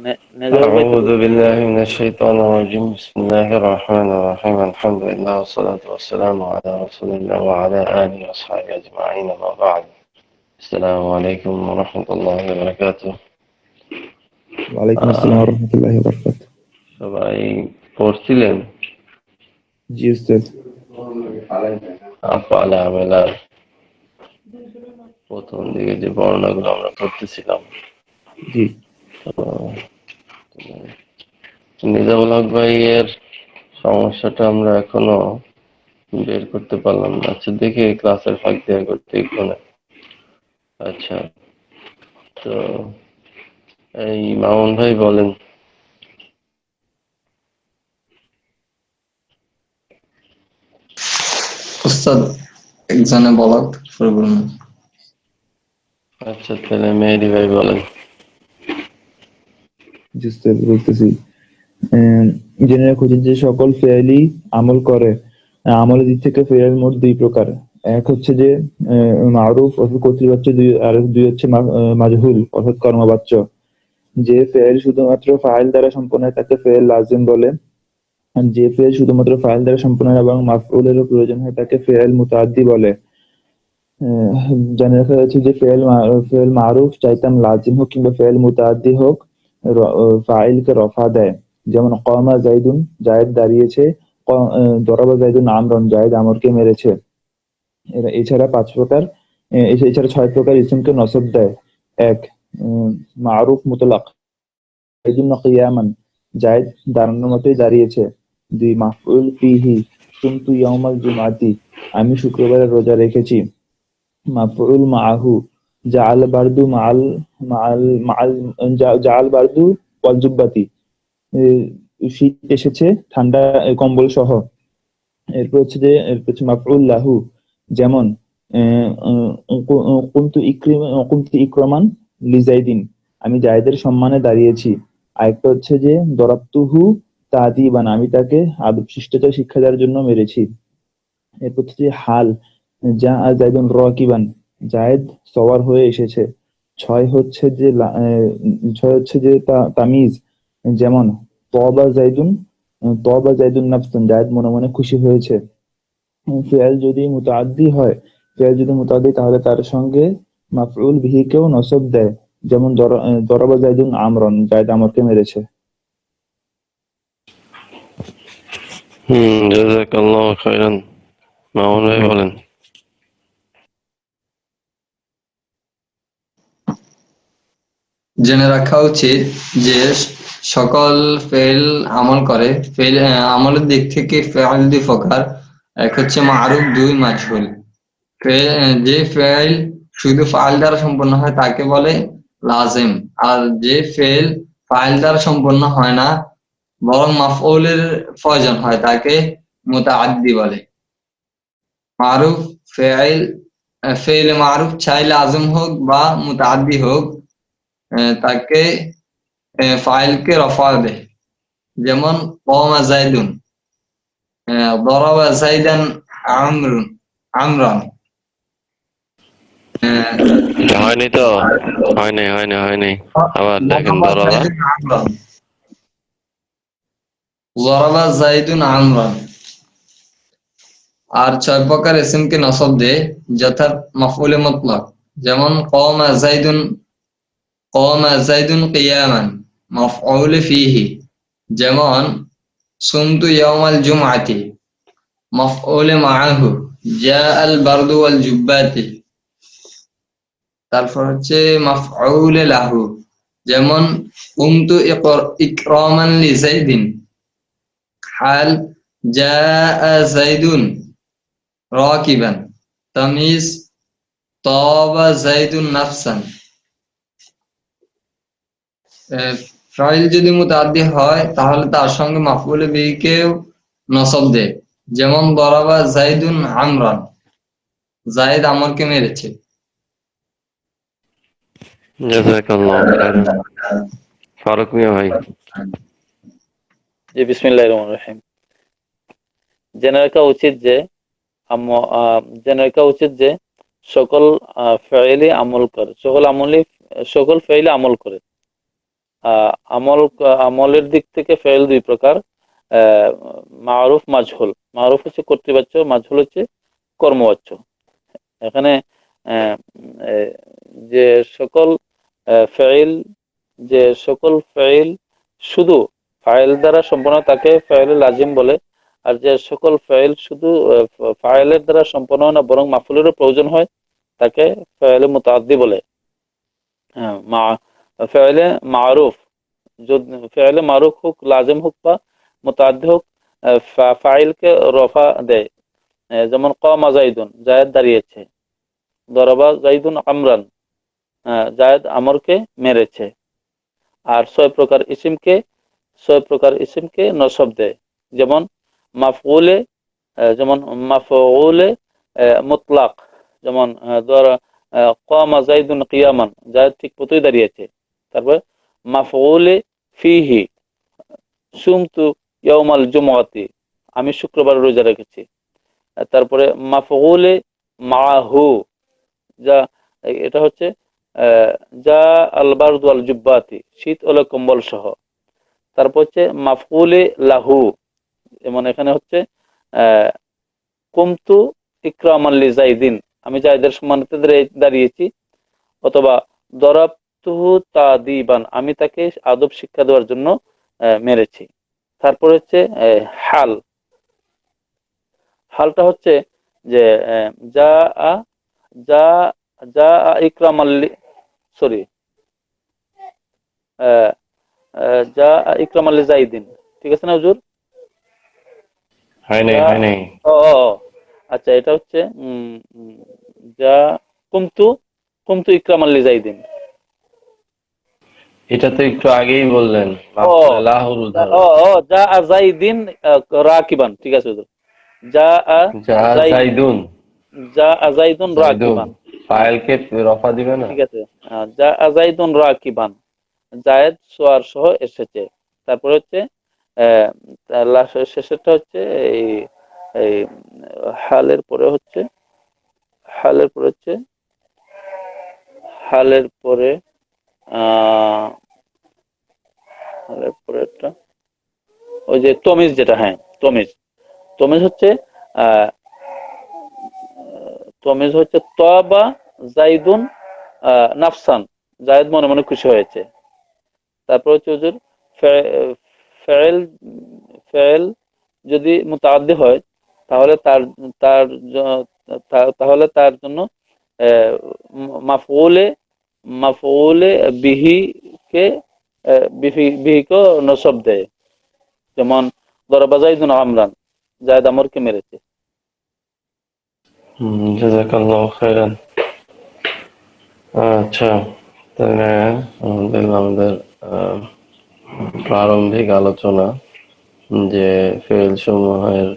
أعوذ بالله من الشيطان الرجيم بسم الله الرحمن الرحيم الحمد لله والصلاة والسلام على رسول الله وعلى آله وأصحابه أجمعين ما بعد السلام عليكم ورحمة الله وبركاته ওয়ালাইকুম আসসালাম রহমতুল্লাহি বরকাত সবাই পড়ছিলেন জি উস্তাদ আফালা আমেলার প্রথম দিকে যে বর্ণগুলো আমরা পড়তেছিলাম জি তো নিজামুল হক ভাইয়ের সমস্যাটা আমরা এখনও বের করতে পারলাম না। আচ্ছা দেখি ক্লাসের ফাঁক দেওয়া করতে এখানে আচ্ছা তো এই মামুন ভাই বলেন। উস্তাদ একজনে বলক আচ্ছা তাহলে মেহেদি ভাই বলেন। বলতেছি। জেনে রাখো যে সকল ফেয়ালি আমল করে আমলের দিক থেকে ফেয়াল মোট দুই প্রকার। এক হচ্ছে যে মারুফ অর্থাৎ কর্তৃবাচ্য দুই, আর দুই হচ্ছে মাজহুল অর্থাৎ কর্মবাচ্য। যে ফেয়াল শুধুমাত্র ফাইল দ্বারা সম্পন্ন হয়, তাকে ফেয়াল লাজিম বলে। যে ফেয়াল শুধুমাত্র ফাইল দ্বারা সম্পন্ন হয় এবং মাফউলেরও প্রয়োজন হয়, তাকে ফেয়াল মুতাদ্দি বলে। জানা রাখা যাচ্ছে যে ফেল ফেল মারুফ, চাইতাম লাজিম হোক কিংবা ফেল মুতাদ্দি হোক ফাইলকে রফা দেয়। যেমন কমা জাইদুন, জায়েদ দাঁড়িয়েছে দরাবা জাইদুন আমরন, জায়েদ আমরকে মেরেছে। এছাড়া পাঁচ প্রকার এছাড়া ছয় প্রকার ইসমকে নসব দেয়। এক মারুফ, মুতলাক, জাইদুন কিয়ামান, জায়েদ দাঁড়ানোর মতোই দাঁড়িয়েছে। দুই, মাফউল ফিহি, কুনতু ইয়াউমাল জুমাতি, আমি শুক্রবারে রোজা রেখেছি। মাফউল মাআহু জাআল বারদু মাল মাল মাল জা- জাআল বারদু ওয়াল শীত এসেছে ঠান্ডা কম্বল সহ। এরপর হচ্ছে যে এরপর হচ্ছে মাফউল লাহু যেমন এ, উম, কু- কুনতু ইকরিম কুনতু ইকরামান লিজাইদিন। আমি জায়েদের সম্মানে দাঁড়িয়েছি। আরেকটা হচ্ছে যে দরাবতুহু তাদিবান আমি তাকে আদব শিষ্টাচার শিক্ষা দেওয়ার জন্য মেরেছি। এরপর হচ্ছে যে হাল যা আর জায়দুন রকিবান জায়েদ সওয়ার হয়ে এসেছে। ছয় হচ্ছে যে ছয় হচ্ছে যে তামিজ, যেমন তবা জাইদুন তবা জাইদুন নাফসান, জায়েদ মনে মনে খুশি হয়েছে। ফেয়াল যদি মুতাআদ্দি হয়, ফেয়াল যদি মুতাআদ্দি তাহলে তার সঙ্গে মাফউল বিহিকেও নসব দেয়। যেমন দরাবা জাইদুন আমরন, জায়েদ আমরকে মেরেছে। হুম জাজাকাল্লাহ খাইরান মামুন বলেন। জেনে রাখা উচিত যে সকল ফেল আমল করে। ফেল আমলের দিক থেকে ফেল দুই প্রকার, এক হচ্ছে মারুফ, দুই ফেল যে ফেল শুধু ফাইল দ্বারা সম্পন্ন হয় তাকে বলে লাজিম। আর যে ফেল ফাইল দ্বারা সম্পন্ন হয় না, বরং মাফউলের প্রয়োজন হয়, তাকে মুতাআদ্দি বলে। মারুফ ফেল ফেল মারুফ চাই লাজিম হোক বা মুতাআদ্দি হোক তাকে ফাইলকে রফা দেয় যেমন কমা জাইদুন দরাবা জাইদান আমরুন আমরান। হয়নি তো? হয়নি হয়নি হয়নি। আবার দেখেন দরাবা দরাবা। জাইদুন আমরান। আর ছয় প্রকার এসিমকে নসব দেয় যথা মাফউলে মুতলাক। যেমন কমা জাইদুন কমা জাইদুন কিয়ামান মাফউল ফিহি যেমন সুমতু ইয়াউমাল জুমআতি মাফউল মাআহু জাআল বারদু ওয়াল জুব্বাতি তারপর হচ্ছে মাফউল লাহু যেমন কুমতু ইকর- ইকরামান লি জাইদিন হাল জাআ জাইদুন রাকিবান তামিজ তাবা জাইদুন নাফসান ফাইল যদি মুতাদ্দি হয় তাহলে তার সঙ্গে মাফউলে বিহিকেও নসব দেয় যেমন বরাবা জাইদুন আমরান। জাইদ আমরকে মেরেছে। ফারুক মিয়া ভাই। জি বিসমিল্লাহির রহমানির রহিম। জেনে রাখা উচিত যে আম- আহ, জেনে রাখা উচিত যে সকল ফেইলি আমল করে। সকল আমলি সকল ফেইলি আমল করে। আমল আমলের দিক থেকে ফেল দুই প্রকার। মারুফ মাজহুল। মারুফ হচ্ছে কর্তৃবাচ্য মাজহুল হচ্ছে কর্মবাচ্য। এখানে যে সকল ফেইল যে সকল ফেইল শুধু ফাইল দ্বারা সম্পন্ন তাকে ফেইল লাজিম বলে। আর যে সকল ফেইল শুধু ফাইলের দ্বারা সম্পন্ন না বরং মাফুলেরও প্রয়োজন হয় তাকে ফেইলে মুতাদ্দি বলে। হ্যাঁ, মা ফেইলে মারুফ ফেইলে মারুফ হোক, লাজিম হোক বা মুতাদ্দি হোক ফাইলকে রফা দেয়। যেমন কমা জাইদুন, জায়েদ দাঁড়িয়েছে। দরবা জাইদুন আমরান জায়েদ আমরকে মেরেছে। আর ছয় প্রকার ইসিমকে, ছয় প্রকার ইসিমকে নসব দেয়। যেমন মাফউলে যেমন মাফউলে মুতলাক, যেমন ধর কামা জাইদুন কিয়ামান, জায়েদ ঠিক মতোই দাঁড়িয়েছে। তারপর মাফউলে ফিহি, সুমতু ইয়াউমাল জুমআতি আমি শুক্রবার রোজা রেখেছি। তারপরে মাফউলে মাহু যা, এটা হচ্ছে যা আলবারদ ওয়াল জুব্বাতি, শীত ওলে কম্বল সহ। তারপর হচ্ছে মাফউলে লাহু, যেমন এখানে হচ্ছে কুমতু ইকরাম আল্লি জাইদিন, আমি জায়দের সম্মানিত দাঁড়িয়েছি, অথবা দরাবতুহু তাদিবান আমি তাকে আদব শিক্ষা দেওয়ার জন্য মেরেছি। তারপর হচ্ছে হাল। হালটা হচ্ছে যে যা আ যা যা ইকরাম আল্লি সরি যা ইকরাম আল্লি জাইদিন ঠিক আছে না হুজুর? হয় নাই হয় নাই। ও আচ্ছা এটা হচ্ছে উম, উম, যা কুমতু কুমতু ইকরাম আল্লি জাইদিন এটা তো একটু আগেই বললেন। লাহুর ও ও যা রাকিবান ঠিক আছে হুজুর। যা যা জাইদ- জাইদুন যা আ জাইদুন জাইদুন। রাকিবান। ফাইলকে রফা ঠিক আছে। যা আ জাইদুন রাকিবান। জায়েদ সোয়ার সহ এসেছে। তারপর হচ্ছে শেষেরটা হচ্ছে এই এই হালের পরে হচ্ছে হালের পরে হচ্ছে হালের পরে ওই যে তমিজ যেটা হ্যাঁ তমিজ। তমিজ হচ্ছে তমিজ হচ্ছে তবা জাইদুন নাফসান। জায়েদ মনে মনে খুশি হয়েছে। তারপর হচ্ছে হুজুর ফেল ফেল যদি মুতাআদ্দি হয় তাহলে তার তার তাহলে তার জন্য আহ, মাফউলে বিহি কে বিহি বিহিকে নসব দেয়। যেমন দরবা জাইদুন আমরান জায়দ আমরকে মেরেছে। হুম, জাযাকাল্লাহু খাইরান আচ্ছা তাহলে আমাদের আমাদের প্রারম্ভিক আলোচনা যে ফেল সমূহের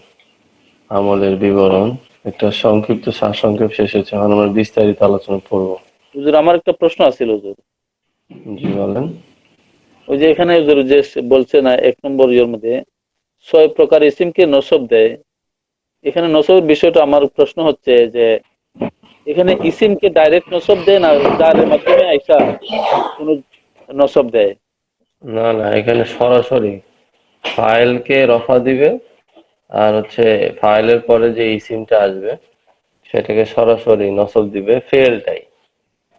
আমলের বিবরণ একটা সংক্ষিপ্ত সারসংক্ষেপ শেষ হয়েছে এখন আমরা বিস্তারিত আলোচনা করব। হুজুর আমার একটা প্রশ্ন আছিল হুজুর। জি বলেন। ওই যে এখানে হুজুর যে বলছে না এক নম্বর ইয়ের মধ্যে ছয় প্রকার ইসিমকে নসব দেয়। এখানে নসবের বিষয়টা আমার প্রশ্ন হচ্ছে যে এখানে ইসিমকে ডাইরেক্ট নসব দেয় না যার মাধ্যমে আইসা কোন নসব দেয়? না না এখানে সরাসরি ফাইলকে রফা দিবে আর হচ্ছে ফাইলের পরে যে ইসিমটা আসবে সেটাকে সরাসরি নসব দিবে ফেলটাই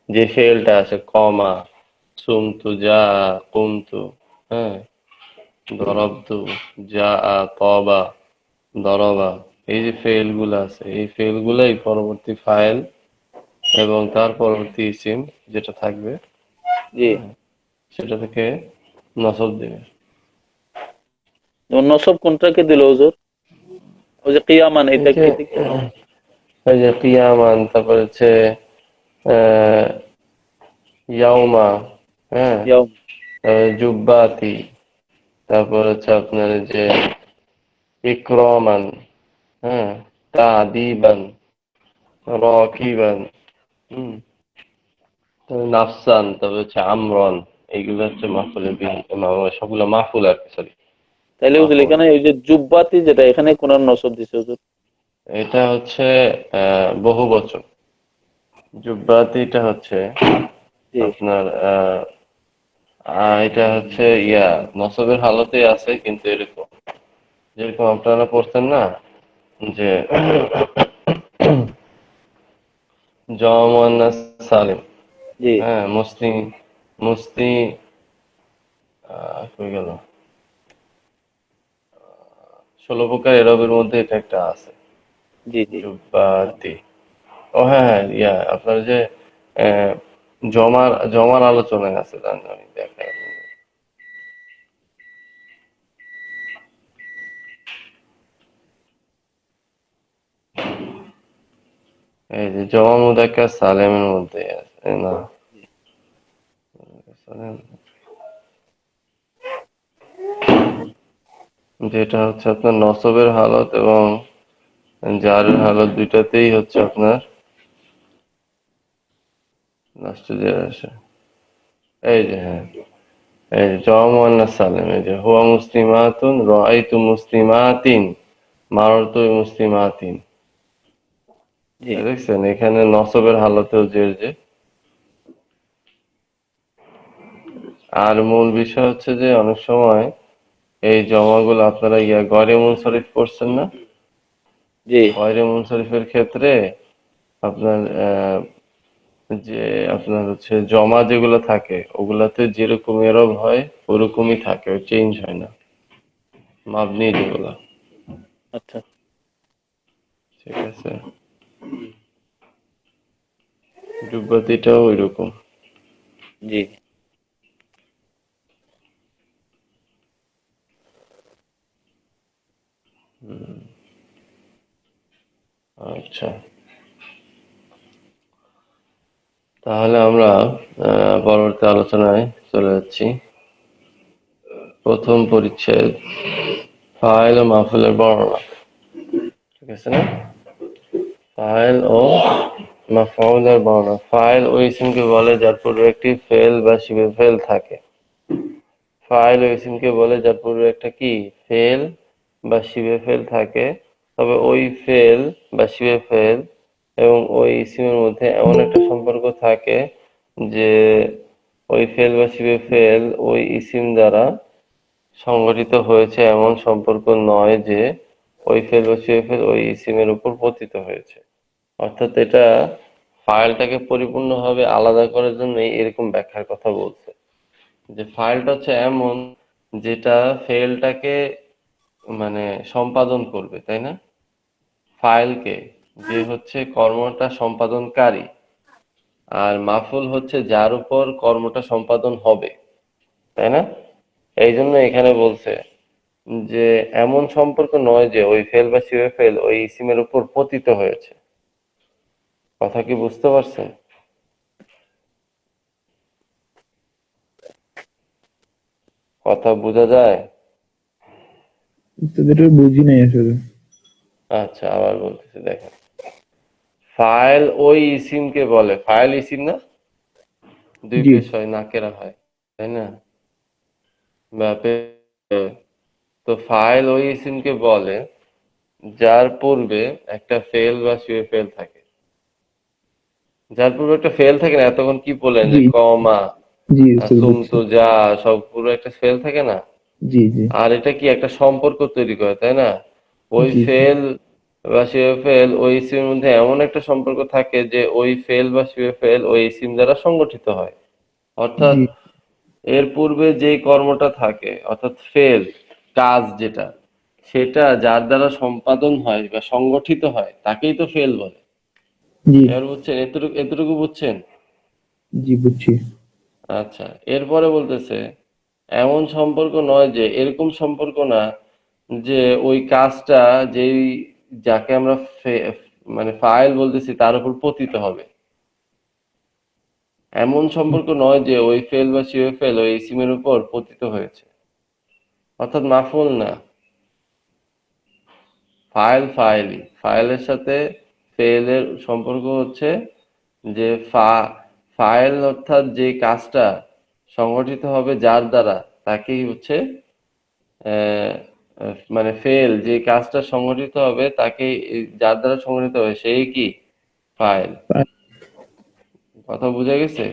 যে ফেলটা আছে কমা সুমতু যা কুমতু হ্যাঁ? দরবতু যা তবা দরবা এই যে ফেলগুলো আছে এই ফেল গুলাই পরবর্তী ফাইল এবং তার পরবর্তী সিম যেটা থাকবে জি। সেটা থেকে নসব দিবে। নসব কোনটাকে দিল হুজুর? ওই যে কিয়ামান এটা কি? ওই যে কিয়ামান তারপর হচ্ছে ইয়াউমা হ্যাঁ? জুব্বাতি। তারপর হচ্ছে আপনার যে ইকরামান হ্যাঁ? তাদিবান রকিবান হুম? নাফসান তারপর হচ্ছে আমরন এইগুলো হচ্ছে মাহফুলের সবগুলো মাহফুল আর কি সরি তাহলে হুজুর এখানে ওই যে জুব্বাতি যেটা এখানে কোন নসব দিছে হুজুর? এটা হচ্ছে আহ, বহু বচন জুব্বাতিটা হচ্ছে আপনার এটা হচ্ছে ইয়া নসবের হালতেই আছে কিন্তু এরকম। যেরকম আপনারা পড়ছেন না যে সালিম হ্যাঁ মুসলিম মুস্তি আহ, কই গেল? ষোলো প্রকার এরবের মধ্যে এটা একটা আছে। জি জি। ও হ্যাঁ হ্যাঁ ইয়া, আপনার যে জমার জমার আলোচনায় আছে জানি আমি দেখা এই যে জমা মুদাক্কার সালেমের মধ্যে আছে না? যেটা হচ্ছে আপনার নসবের হালত এবং জারের হালত দুইটাতেই হচ্ছে আপনার আসে এই যে হ্যাঁ। এই যে সালেম এই যে হুয়া মুসলিমাতুন রাআইতু মুসলিমাতিন মারতু মুসলিমাতিন। জি। দেখছেন? এখানে নসবের হালতেও জের যে। আর মূল বিষয় হচ্ছে যে অনেক সময় এই জমাগুলো আপনারা ইয়া গড়ে মুনসরিফ করছেন না? জি। গয়রে মুনসরিফের ক্ষেত্রে আপনার আহ, যে আপনার হচ্ছে জমা যেগুলো থাকে ওগুলাতে যেরকম এরব হয় ওরকমই থাকে চেঞ্জ হয় না। মাবনি যেগুলো আচ্ছা। ঠিক আছে। ডুব্বাতিটাও ওইরকম। জি। আচ্ছা। তাহলে আমরা পরবর্তী আলোচনায় চলে যাচ্ছি। প্রথম পরিচ্ছেদ, ফাইল ও মাহফিলের বর্ণনা। ঠিক আছে না? ফাইল ও মাফউলের বর্ণনা। ফাইল ওই ইসিমকে বলে যার পূর্বে একটি ফেল বা শিবে ফেল থাকে। ফাইল ওই ইসিমকে বলে যার পূর্বে একটা কি? ফেল বা শিবে ফেল থাকে। তবে ওই ফেল বা শিবে ফেল এবং ওই ইসিমের মধ্যে এমন একটা সম্পর্ক থাকে যে ওই ফেল বা শিবে ফেল ওই ইসিম দ্বারা সংগঠিত হয়েছে এমন সম্পর্ক নয় যে ওই ফেল বা শিবে ফেল ওই ইসিমের উপর পতিত হয়েছে। অর্থাৎ এটা ফাইলটাকে পরিপূর্ণভাবে আলাদা করার জন্য এরকম ব্যাখ্যার কথা বলছে। যে ফাইলটা হচ্ছে এমন যেটা ফেলটাকে মানে সম্পাদন করবে, তাই না? ফাইলকে যে হচ্ছে কর্মটা সম্পাদনকারী আর মাফুল হচ্ছে যার উপর কর্মটা সম্পাদন হবে তাই না? এই জন্য এখানে বলছে যে এমন সম্পর্ক নয় যে ওই ফেল বা শিবে ফেল ওই ইসিমের উপর পতিত হয়েছে। কথা কি বুঝতে পারছেন? কথা বোঝা যায়? বুঝি নাই আসলে। আচ্ছা আবার বলতেছি দেখেন। ফাইল ওই ইসিমকে বলে। ফাইল ইসিম না? দুই। পেশ হয় নাকেরা হয় তাই না? বা পে- তো ফাইল ওই ইসিমকে বলে যার পূর্বে একটা ফেল বা শুয়ে ফেল থাকে। যার পূর্বে একটা ফেল থাকে না এতক্ষণ কি বললেন যে। কমা জি সুম তো যা সব পুরো একটা ফেল থাকে না? জি জি। আর এটা কি একটা সম্পর্ক তৈরি করে তাই না? ওই ফেল বা শিবে ফেল ওই সিমের মধ্যে এমন একটা সম্পর্ক থাকে যে ওই ফেল বা শিবে ফেল ওই সিম দ্বারা সংগঠিত হয়। অর্থাৎ এর পূর্বে যে কর্মটা থাকে অর্থাৎ ফেল কাজ যেটা সেটা যার দ্বারা সম্পাদন হয় বা সংগঠিত হয় তাকেই তো ফেল বলে। এবার বুঝছেন এতটুকু এতটুকু বুঝছেন? জি বুঝছি। আচ্ছা এরপরে বলতেছে এমন সম্পর্ক নয় যে এরকম সম্পর্ক না যে ওই কাজটা যেই যাকে আমরা মানে ফাইল বলতেছি, তার উপর পতিত হবে। এমন সম্পর্ক নয় যে ওই ফেল বা শিবে ফেল ওই সিমের উপর পতিত হয়েছে। অর্থাৎ মাফুল না। ফাইল ফাইলই। ফাইলের সাথে ফেলের সম্পর্ক হচ্ছে যে ফাইল অর্থাৎ যে কাজটা সংগঠিত হবে যার দ্বারা, তাকেই হচ্ছে মানে ফেল যে কাজটা সংগঠিত হবে তাকে যার দ্বারা সংগঠিত হবে সেই কি? ফাইল কথা বোঝা গেছে?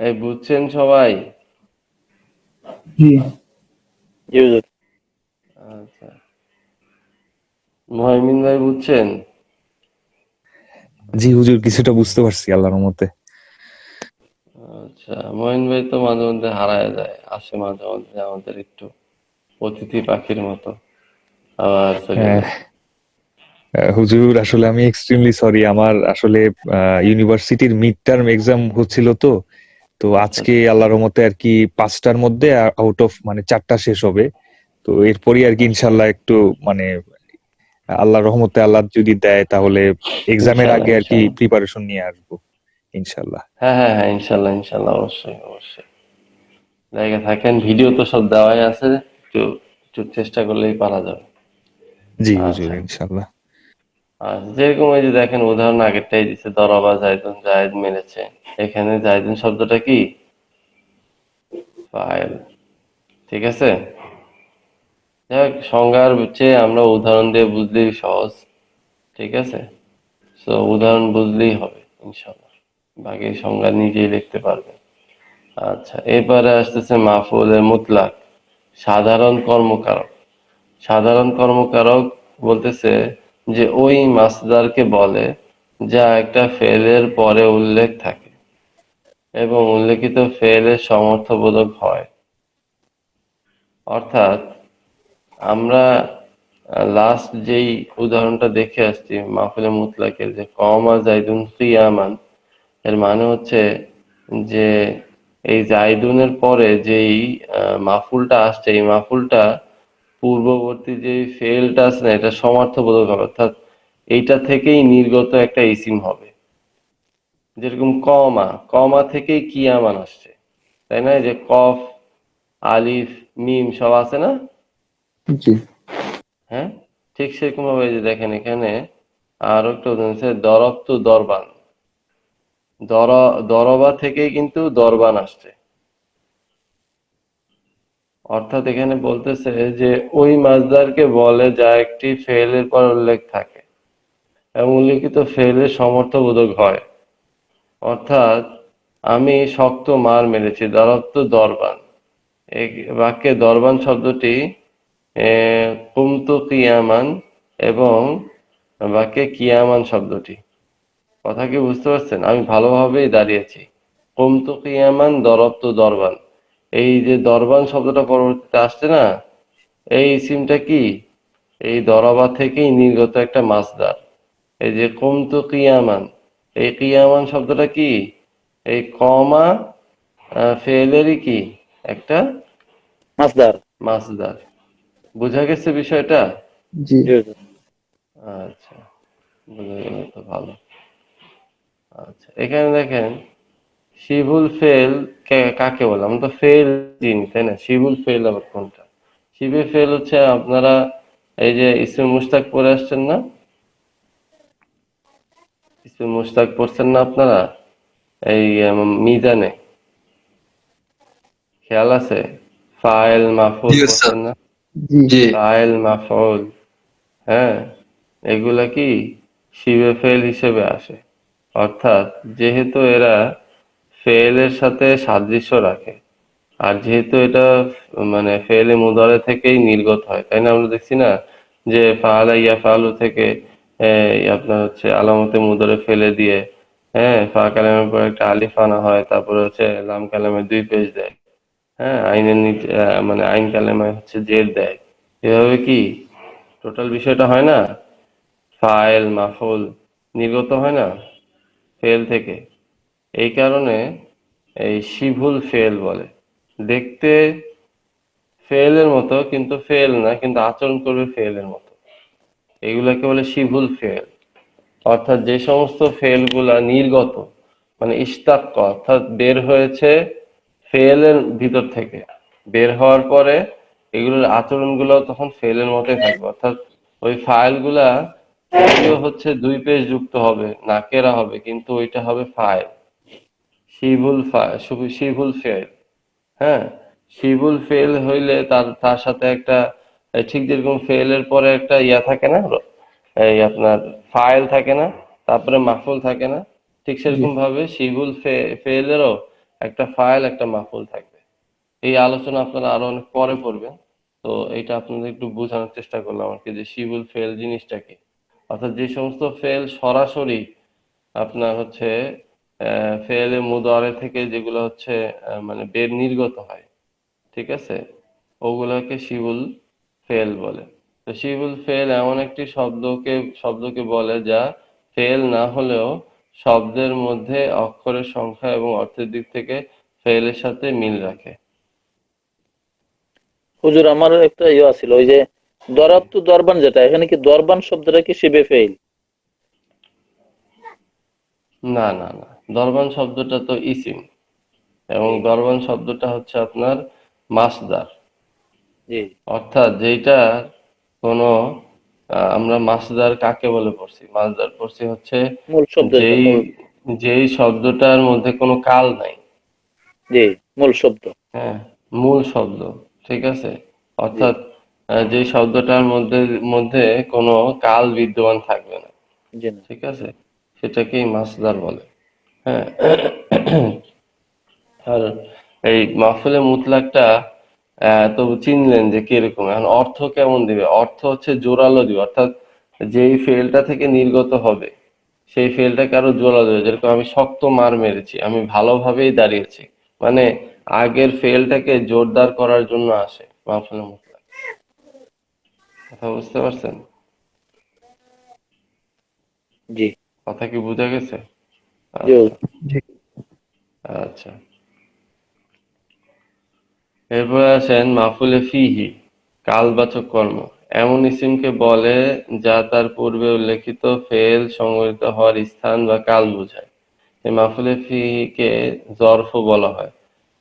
এই বুঝছেন সবাই? আচ্ছা। মহিমিন ভাই বুঝছেন? জি হুজুর কিছুটা বুঝতে পারছি আল্লাহর মতে আচ্ছা মহিন ভাই তো মাঝে মধ্যে হারায় যায় আসে মাঝে মধ্যে আমাদের একটু অতিথি পাখির মতো। আবার হ্যাঁ। হুজুর আসলে আমি এক্সট্রিমলি সরি আমার আসলে ইউনিভার্সিটির মিড টার্ম এক্সাম হচ্ছিল তো তো আজকে আল্লাহর রহমতে আর কি পাঁচটার মধ্যে আউট অফ মানে চারটা শেষ হবে। তো এরপরই আর কি ইনশাল্লাহ একটু মানে আল্লাহর রহমতে আল্লাহ যদি দেয় তাহলে এক্সামের আগে আর কি প্রিপারেশন নিয়ে আসব। ইনশাল্লাহ হ্যাঁ হ্যাঁ হ্যাঁ ইনশাল্লাহ ইনশাল্লাহ অবশ্যই অবশ্যই। জায়গা থাকেন ভিডিও তো সব দেওয়াই আছে একটু একটু চেষ্টা করলেই পারা যাবে। জি হুজুর আচ্ছা। ইনশাল্লাহ আর যেরকম এই যে দেখেন উদাহরণ আগেরটাই দিচ্ছে দরবা জায়দুন জায়েদ মেরেছে এখানে জায়দুন শব্দটা কি? ফাইল। ঠিক আছে? যাক সংজ্ঞার চেয়ে আমরা উদাহরণ দিয়ে বুঝলেই সহজ। ঠিক আছে? তো উদাহরণ বুঝলেই হবে ইনশাল্লাহ বাকি সংজ্ঞা নিজেই লিখতে পারবেন আচ্ছা এবারে আসতেছে মাফুলের মুতলাক, সাধারণ কর্মকারক। সাধারণ কর্মকারক বলতেছে যে, ওই মাসদারকে বলে যা একটা ফেলের পরে উল্লেখ থাকে এবং উল্লেখিত ফেলের সমর্থবোধক হয়। অর্থাৎ, আমরা লাস্ট যেই উদাহরণটা দেখে আসছি মাহফিলে মুতলাকের যে, কমা জাইদুন কিয়ামান এর মানে হচ্ছে যে এই জাইদুনের পরে যেই মাফুলটা আসছে এই মাফুলটা পূর্ববর্তী যে ফেলটা আছে না এটা সমার্থবোধক হবে। অর্থাৎ এইটা থেকেই নির্গত একটা ইসিম হবে। যেরকম কমা কমা থেকেই কিয়ামান আসছে। তাই না? এই যে কফ আলিফ মিম সব আছে না? হ্যাঁ? ঠিক সেরকম ভাবে যে দেখেন এখানে আরও একটা উদাহরণ আছে দরব টু দরবান। দর দরবা থেকেই কিন্তু দরবান আসছে। অর্থাৎ এখানে বলতেছে যে, ওই মাছদারকে বলে যা একটি ফেলের পর উল্লেখ থাকে এবং উল্লেখিত ফেলের সমর্থবোধক হয়। অর্থাৎ, আমি শক্ত মার মেরেছি, দরত্ব দরবান। এই বাক্যে দরবান শব্দটি কুমতু কিয়ামান এবং বাক্যে কিয়ামান শব্দটি। কথা কি বুঝতে পারছেন? আমি ভালোভাবেই দাঁড়িয়েছি। কুমতু কিয়ামান তো দরবান। এই যে দরবান শব্দটা পরবর্তীতে আসছে না এই ইসিমটা কি? এই দরবা থেকেই নির্গত একটা মাসদার এই যে কুমতু কিয়ামান এই কিয়ামান শব্দটা কি? এই কমা ফেলেরই কি? একটা মাসদার মাসদার বোঝা গেছে বিষয়টা? জি। আচ্ছা বুঝা গেল তো ভালো। আচ্ছা এখানে দেখেন শিবুল ফেল কাকে বলে আমরা তো ফেল চিনি তাই না? শিবুল ফেল আবার কোনটা? শিবে ফেল হচ্ছে আপনারা এই যে ইসমে মুস্তাক পড়ে আসছেন না? ইসমে মুস্তাক পড়ছেন না আপনারা? এই মিজানে। খেয়াল আছে? ফাইল। পড়ছেন না? ফাইল মাফউল হ্যাঁ? এগুলা কি? শিবে ফেল হিসেবে আসে। অর্থাৎ যেহেতু এরা ফেলের সাথে সাদৃশ্য রাখে। আর যেহেতু এটা মানে ফেলে মুদারে থেকেই নির্গত হয়, তাই না আমরা দেখছি না? যে ফাআলা ইয়া ফালু থেকে আপনার হচ্ছে আলামতে মুদারে ফেলে দিয়ে হ্যাঁ ফা কালামের পর একটা আলিফ আনা হয়, তারপরে হচ্ছে লাম কালামের দুই পেজ দেয়। হ্যাঁ আইনের নিচে মানে আইন কালেমায় হচ্ছে জের দেয়। এভাবে কি? টোটাল বিষয়টা হয় না? ফাইল, মাফুল, নির্গত হয় না? ফেল থেকে। এই কারণে এই শিভুল ফেল বলে। দেখতে ফেলের মতো, কিন্তু ফেল না, কিন্তু আচরণ করবে ফেলের মতো। এগুলাকে বলে শিভুল ফেল অর্থাৎ যে সমস্ত ফেলগুলা নির্গত মানে ইস্তাক অর্থাৎ বের হয়েছে ফেলের ভিতর থেকে। বের হওয়ার পরে এগুলোর আচরণগুলো তখন ফেলের মতোই থাকবে। অর্থাৎ ওই ফাইলগুলা যদিও হচ্ছে দুই পেজ যুক্ত হবে নাকেরা হবে কিন্তু ওইটা হবে ফাইল। শিবুল শিবুল ফেল। হ্যাঁ? শিবুল ফেল হইলে তার তার সাথে একটা ঠিক যেরকম ফেলের পরে একটা ইয়া থাকে না এই আপনার ফাইল থাকে না তারপরে মাহফুল থাকে না ঠিক সেরকম ভাবে শিবুল ফেলেরও একটা ফাইল একটা মাফুল থাকবে। এই আলোচনা আপনারা আরও অনেক পরে পড়বেন তো এটা আপনাদের একটু বোঝানোর চেষ্টা করলাম আর কি যে শিবুল ফেল জিনিসটা কি। অর্থাৎ যে সমস্ত ফেল সরাসরি আপনার হচ্ছে ফেলে মুদারে থেকে যেগুলো হচ্ছে মানে বের নির্গত হয়, ঠিক আছে? ওগুলোকে শিবুল ফেল বলে। তো শিবুল ফেল এমন একটি শব্দকে শব্দকে বলে যা ফেল না হলেও শব্দের মধ্যে অক্ষরের সংখ্যা এবং অর্থের দিক থেকে ফেলের সাথে মিল রাখে। হুজুর আমার একটা ইয়ে ছিল ওই যে দরাবতু দরবান যেটা এখানে কি দরবান শব্দটা কি শিবে ফেইল? না না না দরবান শব্দটা তো ইসিম এবং দরবান শব্দটা হচ্ছে আপনার মাসদার অর্থাৎ যেটা কোনো আমরা মাসদার কাকে বলে পড়ছি? মাসদার পড়ছি হচ্ছে মূল শব্দ যেই যেই শব্দটার মধ্যে কোনো কাল নাই। মূল শব্দ। হ্যাঁ মূল শব্দ ঠিক আছে? অর্থাৎ যে শব্দটার মধ্যে মধ্যে কোনো কাল বিদ্যমান থাকবে না। ঠিক আছে? সেটাকেই মাসদার বলে। হ্যাঁ। আর এই মাহফিলে মুতলাকটা তো চিনলেন যে কীরকম। এখন অর্থ কেমন দিবে? অর্থ হচ্ছে জোরালো দিবে। অর্থাৎ যেই ফেলটা থেকে নির্গত হবে সেই ফেলটাকে আরও জোরালো দিবে। যেরকম আমি শক্ত মার মেরেছি আমি ভালোভাবেই দাঁড়িয়েছি। মানে আগের ফেলটাকে জোরদার করার জন্য আসে মাহফিলে মুতলাক। কথা বুঝতে পারছেন? জি। কথা কি বোঝা গেছে? আচ্ছা। এরপরে আসেন মাফুলে ফিহি কালবাচক কর্ম। এমন ইসিমকে বলে যা তার পূর্বে উল্লেখিত ফেল সংগঠিত হওয়ার স্থান বা কাল বোঝায়। এই মাফুলে ফিহিকে জরফ বলা হয়।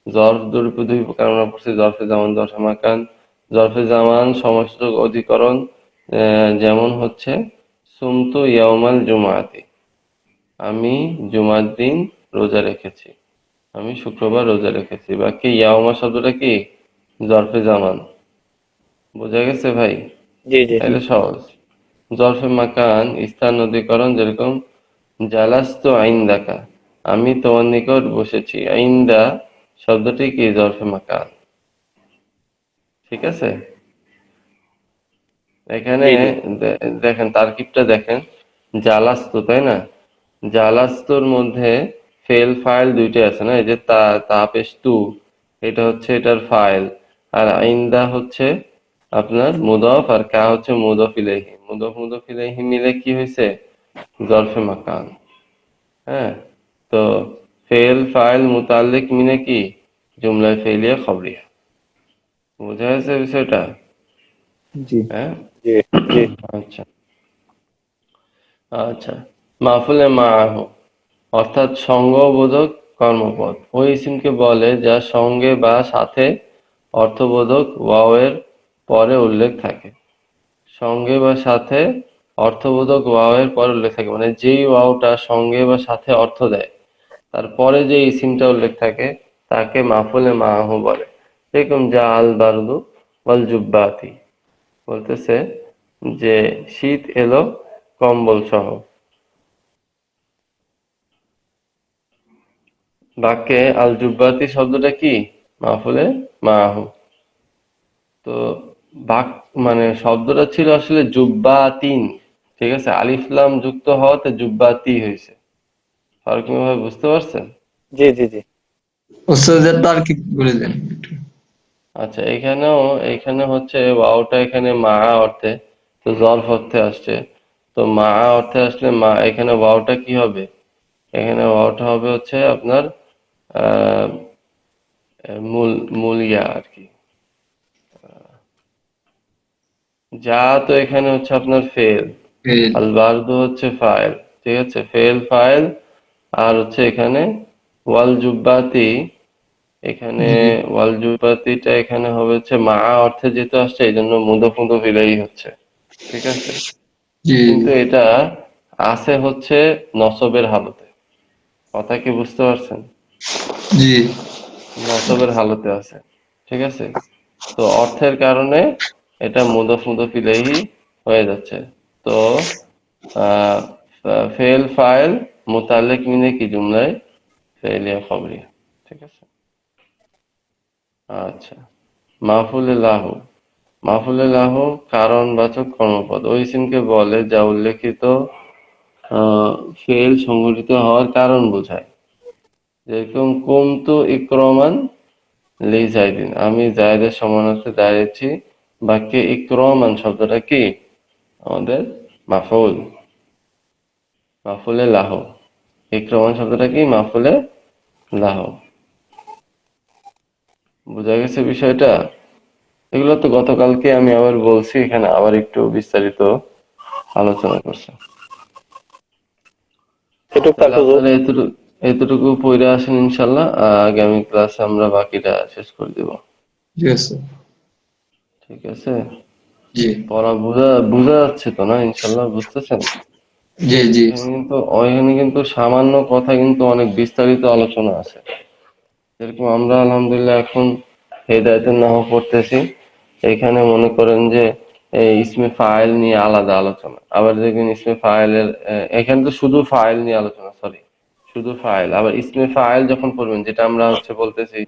জরফ দুই দুই প্রকার আমরা পড়ছি। জরফে যেমন জরফে মাকান জরফে জামান সমস্ত অধিকরণ যেমন হচ্ছে সুমতু ইয়াউমাল জুমাতি। আমি জুমার দিন রোজা রেখেছি। আমি শুক্রবার রোজা রেখেছি। বাকি ইয়াওমা শব্দটা কি? জরফে জামান বোঝা গেছে ভাই? তাহলে সহজ। জরফে মাকান স্থান অধিকরণ যেরকম জালাস্তু দেখা আমি তোমার নিকট বসেছি। আইন্দা শব্দটি কি? জরফে মাকান। ঠিক আছে? এখানে দেখেন তারকিবটা দেখেন। জালাস্তু তাই না? জালাস্তুর মধ্যে ফেল ফাইল দুইটা আছে না? এই যে তা তাপেশ এটা হচ্ছে এটার ফাইল আর আইন্দা হচ্ছে আপনার মুদফ আর কা হচ্ছে মুদফ ইলাইহি। মুদফ মুদফ ইলাইহি মিলে কি হয়েছে জরফে মাকান। হ্যাঁ? তো ফেল ফাইল মুতাল্লিক মিনে কি? জুমলায় ফেলিয়া খবরিয়া। বোঝা গেছে বিষয়টা? জি। হ্যাঁ? জি জি। আচ্ছা। আচ্ছা। মাহফুলে মাআহ অর্থাৎ সঙ্গবোধক কর্মপদ ওই ইসিমকে বলে যা সঙ্গে বা সাথে অর্থবোধক ওয়াওয়ের পরে উল্লেখ থাকে। সঙ্গে বা সাথে অর্থবোধক ওয়াওয়ের পরে উল্লেখ থাকে মানে যেই ওয়াওটা সঙ্গে বা সাথে অর্থ দেয় তারপরে যে ইসিমটা উল্লেখ থাকে তাকে মাহফুলে মাআহ বলে। এরকম যা আল বারদু ওয়াল জুব্বাতি। বলতেছে যে শীত এলো কম্বল সহ। বাক্যে আল জুব্বাতি শব্দটা কি? মাহফুলে? মাহু। তো বাক মানে শব্দটা ছিল আসলে জুব্বাতিন। ঠিক আছে? আলিফলাম যুক্ত হওয়াতে জুব্বাতি হয়েছে। ভাবে বুঝতে পারছেন? জি জি জি। ওস্তাদের তার কি বলে দেন। আচ্ছা এখানেও এখানে হচ্ছে ওয়াওটা এখানে মা অর্থে তো জরফ অর্থে আসছে। তো মা অর্থে আসলে মা এখানে ওয়াওটা কি হবে? এখানে ওয়াওটা হবে হচ্ছে আপনার মূল মূল ইয়া আর কি। যা তো এখানে হচ্ছে আপনার ফেল ফেল। আল বারদু হচ্ছে ফাইল ঠিক আছে? ফেল ফাইল আর হচ্ছে এখানে ওয়াল জুব্বাতি এখানে ওয়াল জুব্বাতিটা এখানে হবে হচ্ছে মা অর্থে যেহেতু আসছে এই জন্য মুদফ মুদফ ইলাইহি হচ্ছে ঠিক আছে? কিন্তু এটা আছে হচ্ছে নসবের হালতে কথা কি বুঝতে পারছেন? জি। নসবের হালতে আছে ঠিক আছে? তো অর্থের কারণে এটা মুদফ মুদফ ইলাইহি হয়ে যাচ্ছে তো আহ, ফেল ফাইল মোতালেক মিনে কি জুমলায়? ফেলিয়া খবরিয়া ঠিক আছে? আচ্ছা। মাহফুলে লাহু মাহফুলে লাহু কারণবাচক কর্মপদ। ওই ইসিমকে বলে যা উল্লেখিত ফেল সংঘটিত হওয়ার কারণ বোঝায়। যেরকম, কুমতু ইক্রমান লি জাইদিন আমি জায়দের সমানার্থে দাঁড়িয়েছি। বাক্যে ইক্রমান শব্দটা কি? আমাদের মাফুল। মাফুলে লাহ ইক্রমান শব্দটা কি? মাফুলে লাহ বোঝা গেছে বিষয়টা? এগুলো তো গতকালকে আমি আবার বলছি এখানে আবার একটু বিস্তারিত আলোচনা করছি। এতটুকু পড়ে আসেন ইনশাল্লাহ আগামী ক্লাসে আমরা বাকিটা শেষ করে দিব। ঠিক আছে? পড়া বোঝা বোঝা যাচ্ছে তো না ইনশাল্লাহ বুঝতেছেন? জি জি। কিন্তু ওইখানে কিন্তু সামান্য কথা কিন্তু অনেক বিস্তারিত আলোচনা আছে। যেরকম আমরা আলহামদুলিল্লাহ এখন হেদায়তের নাহ পড়তেছি। এখানে মনে করেন যে ইসমে ফাইল নিয়ে আলাদা আলোচনা। আবার দেখবেন ইসমে ফাইলের এখানে তো শুধু ফাইল নিয়ে আলোচনা সরি শুধু ফাইল। আবার ইসমে ফাইল যখন পড়বেন, যেটা আমরা হচ্ছে বলতেছি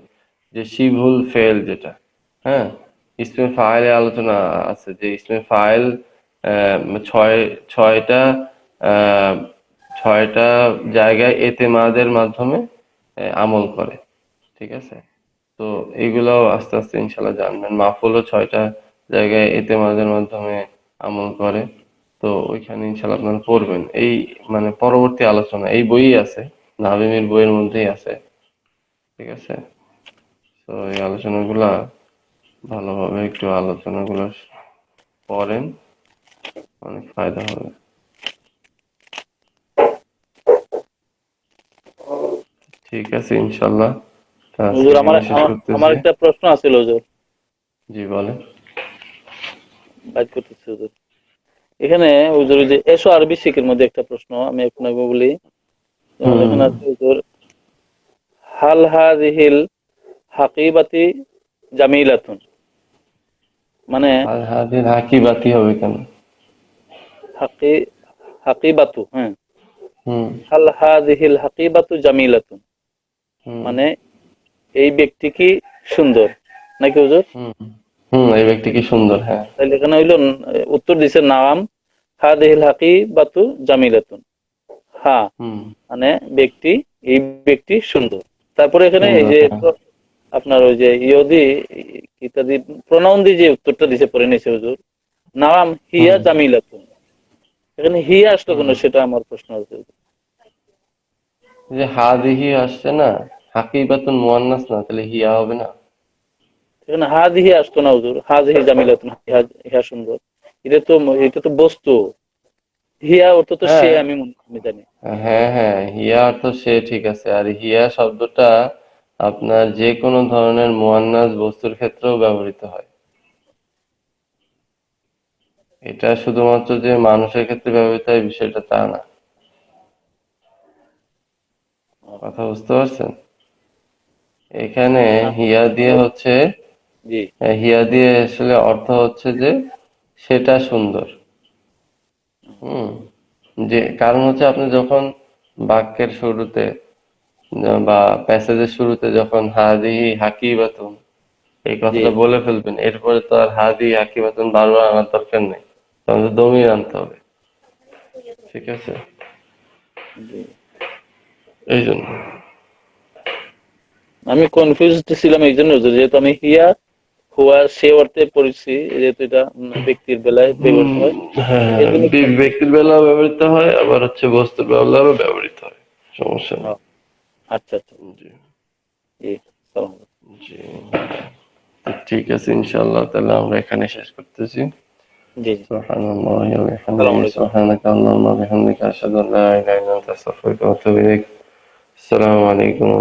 যে শিভুল ফেল যেটা হ্যাঁ? ইসমে ফাইলে আলোচনা আছে যে ইসমে ফাইল ছয়, ছয়টা ছয়টা জায়গায় এতেমাদের মাধ্যমে আমল করে। ঠিক আছে? তো এগুলাও আস্তে আস্তে ইনশাল্লাহ জানবেন। মাফুলও ছয়টা জায়গায় এতেমাদের মাধ্যমে আমল করে। তো ওইখানে ইনশাল্লাহ আপনারা পড়বেন। এই মানে পরবর্তী আলোচনা, এই বইই আছে নাবিমের বইয়ের মধ্যেই আছে। ঠিক আছে? তো এই আলোচনাগুলা ভালোভাবে একটু আলোচনাগুলো পড়েন, অনেক ফায়দা হবে। ঠিক আছে, ইনশাল্লাহ। হুজুর আমার একটা প্রশ্ন আছিল হুজুর। জি বলেন। বাইট করতেছি হুজুর। এখানে হুজুর যে এসো আরবি শিখের মধ্যে একটা প্রশ্ন আমি বলি। এখানে আছে হুজুর হাল হাযিহিল হাকিবাতি জামিলাতুন? মানে হাকিবাতি হবে কেন? হাকি হাকিবাতু হ্যাঁ। হাল হাযিহিল হাকিবাতু জামিলাতুন? মানে এই ব্যক্তি কি সুন্দর? নাকি হুজুর? হুম এই ব্যক্তি কি সুন্দর হ্যাঁ। তাহলে এখানে হইল উত্তর দিছে নাম হাদিহিল হাকিবাতু জামিলাতুন। হ্যাঁ হুম। মানে ব্যক্তি এই ব্যক্তি সুন্দর। তারপরে এখানে এই যে হ্যাঁ। আপনার ওই যে ইয়দি ইত্যাদি প্রনাউন দিয়ে যে উত্তরটা দিছে পরে নিছে হুজুর নাম হিয়া। জামিলাতুন। এখানে হিয়া আসলো কেন সেটা আমার প্রশ্ন আছে। যে হাদিহি আসছে না? হাকিবাতুন মুয়ান্নাস না তাহলে হিয়া হবে না। এখানে হাদিহি আসতো না হুজুর হাদিহি জামিলাতুন হিয়া সুন্দর। এটা তো এটা তো বস্তু। হিয়া অর্থ তো সে হ্যাঁ। আমি মনে- জানি। হ্যাঁ হ্যাঁ হিয়া অর্থ সে ঠিক আছে। আর হিয়া শব্দটা আপনার যে কোনো ধরনের মুয়ান্নাস বস্তুর ক্ষেত্রেও ব্যবহৃত হয়। এটা শুধুমাত্র যে মানুষের ক্ষেত্রে ব্যবহৃত হয় বিষয়টা তা না। কথা বুঝতে পারছেন? এখানে হিয়া। দিয়ে হচ্ছে হিয়া দিয়ে আসলে অর্থ হচ্ছে যে সেটা সুন্দর। হুম। যে কারণ হচ্ছে আপনি যখন বাক্যের শুরুতে বা প্যাসেজের শুরুতে যখন হাদি হাকি হাকিবাতুন এই কথাটা বলে ফেলবেন এরপরে তো আর হাদি হাকি হাকিবাতুন বারবার আনার দরকার নেই। তখন তো দমিয়ে আনতে হবে। ঠিক আছে? এই জন্য। আমি কনফিউজ ছিলাম এই জন্য হুজুর, যেহেতু আমি হিয়া হুয়া সে অর্থে পড়েছি যেহেতু এটা উম, ব্যক্তির বেলায় ব্যবহৃত হয় হ্যাঁ এই জন্য- বি- ব্যক্তির বেলাও ব্যবহৃত হয় আবার হচ্ছে বস্তুর বেলাও ব্যবহৃত হয় সমস্যা নেই আচ্ছা আচ্ছা জি জি সালাম জি তো ঠিক আছে ইনশাআল্লাহ তাহলে আমরা এখানে শেষ করতেছি জি জি سبحان الله السلام وبحمده عليكم. سبحانك اللهم وبحمدك أشهد أن لا إله إلا أنت أستغفرك وأتوب إليك আসসালামু আলাইকুম